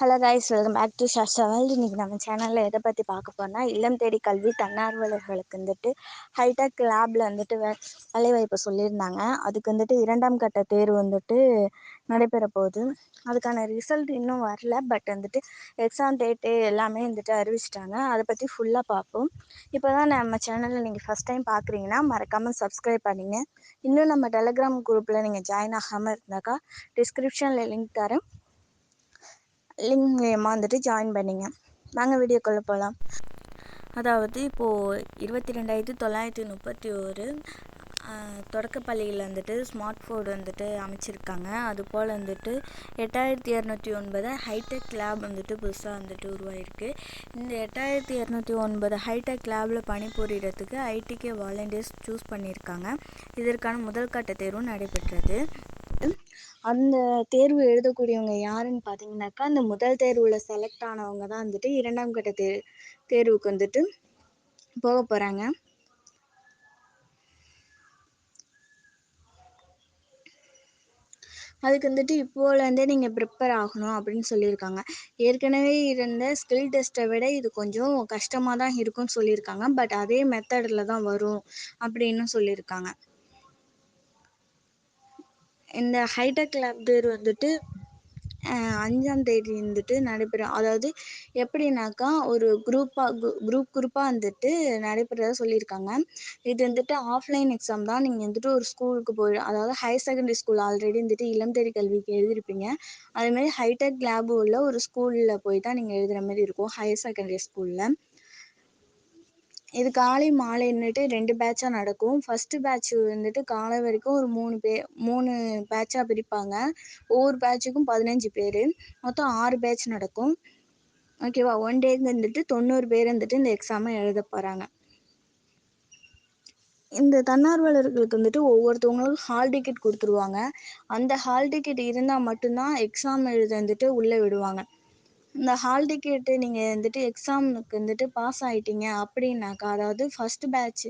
Hello guys welcome back to Shasha world இன்னைக்கு நம்ம சேனலில் எதை பற்றி பார்க்க போனால் இல்லம் தேடி கல்வி தன்னார்வலர்களுக்கு வந்துட்டு ஹைடெக் லேபில் வந்துட்டு வே வேலைவாய்ப்பு சொல்லியிருந்தாங்க. அதுக்கு வந்துட்டு இரண்டாம் கட்ட தேர்வு வந்துட்டு நடைபெற போகுது. அதுக்கான ரிசல்ட் இன்னும் வரல பட் வந்துட்டு எக்ஸாம் டேட்டு எல்லாமே வந்துட்டு அறிவிச்சிட்டாங்க. அதை பற்றி ஃபுல்லாக பார்ப்போம். இப்போ தான் நம்ம சேனலில் நீங்கள் ஃபஸ்ட் டைம் பார்க்குறீங்கன்னா மறக்காமல் சப்ஸ்கிரைப் பண்ணிங்க. இன்னும் நம்ம டெலகிராம் குரூப்பில் நீங்கள் ஜாயின் ஆகாமல் இருந்தாக்கா டிஸ்கிரிப்ஷனில் லிங்க் தரேன். லிங்க் மூலயமா வந்துட்டு ஜாயின் பண்ணிங்க. வாங்க வீடியோக்குள்ளே போகலாம் அதாவது இப்போது இருபத்தி ரெண்டாயிரத்தி தொள்ளாயிரத்தி முப்பத்தி ஒரு தொடக்கப்பள்ளியில் வந்துட்டு ஸ்மார்ட் போர்டு வந்துட்டு அமைச்சிருக்காங்க. அதுபோல் வந்துட்டு எட்டாயிரத்தி இரநூத்தி ஒன்பது ஹைடெக் லேப் வந்துட்டு புதுசாக வந்துட்டு உருவாயிருக்கு. இந்த எட்டாயிரத்தி இரநூத்தி ஒன்பது ஹைடெக் லேபில் பணிபுரியறதுக்கு ஐடிகே வாலண்டியர்ஸ் சூஸ் பண்ணியிருக்காங்க. இதற்கான முதல் கட்ட தேர்வும் நடைபெற்றது. அந்த தேர்வு எழுதக்கூடியவங்க யாருன்னு பார்த்தீங்கன்னாக்கா அந்த முதல் தேர்வில் செலக்ட் ஆனவங்க தான் வந்துட்டு இரண்டாம் கட்ட தே தேர்வுக்கு வந்துட்டு போக போகிறாங்க அதுக்கு வந்துட்டு இப்போலேருந்தே நீங்கள் ப்ரிப்பேர் ஆகணும் அப்படின்னு சொல்லியிருக்காங்க. ஏற்கனவே இருந்த ஸ்கில் டெஸ்ட்டை விட இது கொஞ்சம் கஷ்டமாக தான் இருக்கும்னு சொல்லியிருக்காங்க. பட் அதே மெத்தடில் தான் வரும் அப்படின்னு சொல்லியிருக்காங்க. இந்த ஹைடெக் லேப் தேர் வந்துட்டு அஞ்சாம் தேதி வந்துட்டு நடைபெறும். அதாவது எப்படின்னாக்கா ஒரு குரூப்பாக குரூப் குரூப்பாக வந்துட்டு நடைபெறதா சொல்லியிருக்காங்க. இது வந்துட்டு ஆஃப்லைன் எக்ஸாம் தான். நீங்கள் வந்துட்டு ஒரு ஸ்கூலுக்கு போய் அதாவது ஹையர் செகண்டரி ஸ்கூல் ஆல்ரெடி வந்துட்டு இளம் தேடி கல்விக்கு எழுதியிருப்பீங்க அதேமாதிரி ஹைடெக் லேபு உள்ள ஒரு ஸ்கூலில் போய் தான் நீங்கள் எழுதுகிற மாதிரி இருக்கும் ஹையர் செகண்டரி ஸ்கூலில் இது காலை மாலைன்னுட்டு ரெண்டு பேட்சாக நடக்கும். ஃபஸ்ட்டு பேட்ச் வந்துட்டு காலை வரைக்கும் ஒரு மூணு பே மூணு பேட்சாக பிரிப்பாங்க. ஒவ்வொரு பேட்சுக்கும் பதினஞ்சு பேர். மொத்தம் ஆறு பேட்ச் நடக்கும். ஓகேவா ஒன் டேக்கு வந்துட்டு தொண்ணூறு பேர் வந்துட்டு இந்த எக்ஸாமை எழுத போகிறாங்க இந்த தன்னார்வலர்களுக்கு வந்துட்டு ஒவ்வொருத்தவங்களுக்கும் ஹால் டிக்கெட் கொடுத்துருவாங்க. அந்த ஹால் டிக்கெட் இருந்தால் மட்டும்தான் எக்ஸாம் எழுத வந்துட்டு உள்ளே விடுவாங்க. இந்த ஹால் டிக்கெட்டு நீங்கள் வந்துட்டு எக்ஸாமுக்கு வந்துட்டு பாஸ் ஆகிட்டீங்க அப்படின்னாக்கா அதாவது ஃபஸ்ட்டு பேட்ச்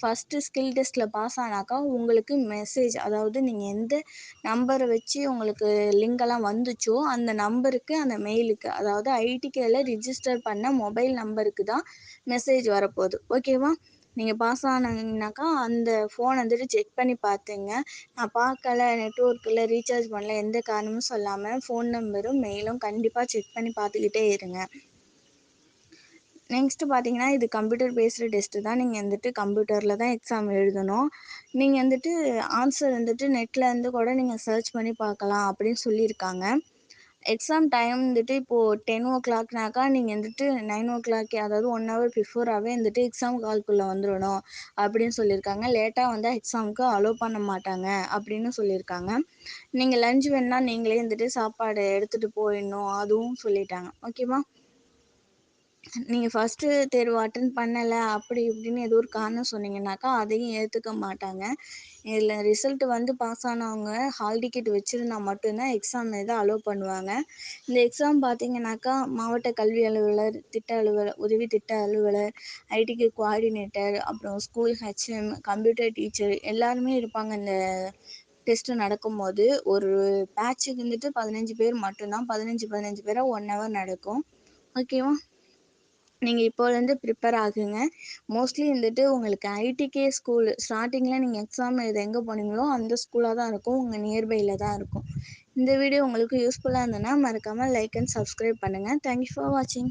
ஃபஸ்ட்டு ஸ்கில் டெஸ்ட்டில் பாஸ் ஆனாக்கா உங்களுக்கு மெசேஜ் அதாவது நீங்கள் எந்த நம்பரை வச்சு உங்களுக்கு லிங்கெல்லாம் வந்துச்சோ அந்த நம்பருக்கு அந்த மெயிலுக்கு அதாவது ஐடிகேல ரிஜிஸ்டர் பண்ண மொபைல் நம்பருக்கு தான் மெசேஜ் வரப்போகுது. ஓகேவா நீங்கள் பாஸ் ஆனீங்கனாக்கா அந்த ஃபோன் வந்துட்டு செக் பண்ணி பார்த்துங்க நான் பார்க்கல நெட்ஒர்க் இல்லை ரீசார்ஜ் பண்ணல எந்த காரணமும் சொல்லாமல் ஃபோன் நம்பரும் மெயிலும் கண்டிப்பாக செக் பண்ணி பார்த்துக்கிட்டே இருங்க. நெக்ஸ்ட்டு பார்த்தீங்கன்னா இது கம்ப்யூட்டர் பேஸ்டு டெஸ்ட்டு தான். நீங்கள் வந்துட்டு கம்ப்யூட்டரில் தான் எக்ஸாம் எழுதணும். நீங்கள் வந்துட்டு ஆன்சர் வந்துட்டு நெட்டில் இருந்து கூட நீங்கள் சர்ச் பண்ணி பார்க்கலாம் அப்படின்னு சொல்லியிருக்காங்க. எக்ஸாம் டைம் வந்துட்டு இப்போது டென் ஓ கிளாக்னாக்கா நீங்கள் வந்துட்டு நைன் ஓ கிளாக்கே அதாவது ஒன் ஹவர் பிஃபோராகவே வந்துட்டு எக்ஸாம் ஹால்குள்ளே வந்துடணும் அப்படின்னு சொல்லியிருக்காங்க. லேட்டாக வந்தால் எக்ஸாமுக்கு அலோவ் பண்ண மாட்டாங்க அப்படின்னு சொல்லியிருக்காங்க. நீங்கள் லஞ்ச் வேணுன்னா நீங்களே வந்துட்டு சாப்பாடு எடுத்துகிட்டு போயிடணும் அதுவும் சொல்லிட்டாங்க. ஓகேவா நீங்கள் ஃபஸ்ட்டு தேர்வு அட்டன் பண்ணலை அப்படி இப்படின்னு ஏதோ ஒரு காரணம் சொன்னீங்கன்னாக்கா அதையும் ஏற்றுக்க மாட்டாங்க. இதில் ரிசல்ட்டு வந்து பாஸ் ஆனவங்க ஹால் டிக்கெட் வச்சுருந்தா மட்டும்தான் எக்ஸாம் எழுத அலோவ் பண்ணுவாங்க. இந்த எக்ஸாம் பார்த்தீங்கன்னாக்கா மாவட்ட கல்வி அலுவலர் திட்ட அலுவலர் உதவி திட்ட அலுவலர் ஐடிக்கு கோஆர்டினேட்டர் அப்புறம் ஸ்கூல் ஹெச்எம் கம்ப்யூட்டர் டீச்சர் எல்லாருமே இருப்பாங்க. இந்த டெஸ்ட்டு நடக்கும்போது ஒரு பேட்சுக்கு வந்துட்டு பதினஞ்சு பேர் மட்டும்தான் பதினஞ்சு பதினஞ்சு பேராக ஒன் ஹவர் நடக்கும். ஓகேவா நீங்கள் இப்போலேருந்து ப்ரிப்பேர் ஆகுங்க. மோஸ்ட்லி வந்துட்டு உங்களுக்கு ஐடிகே ஸ்கூல் ஸ்டார்டிங்கில் நீங்கள் எக்ஸாம் எழுத எங்கே போனீங்களோ அந்த ஸ்கூலாக தான் இருக்கும். உங்கள் நியர்பையில் தான் இருக்கும். இந்த வீடியோ உங்களுக்கு யூஸ்ஃபுல்லாக இருந்ததுன்னா மறக்காமல் லைக் அண்ட் சப்ஸ்கிரைப் பண்ணுங்கள் தேங்க்யூ ஃபார் வாட்சிங்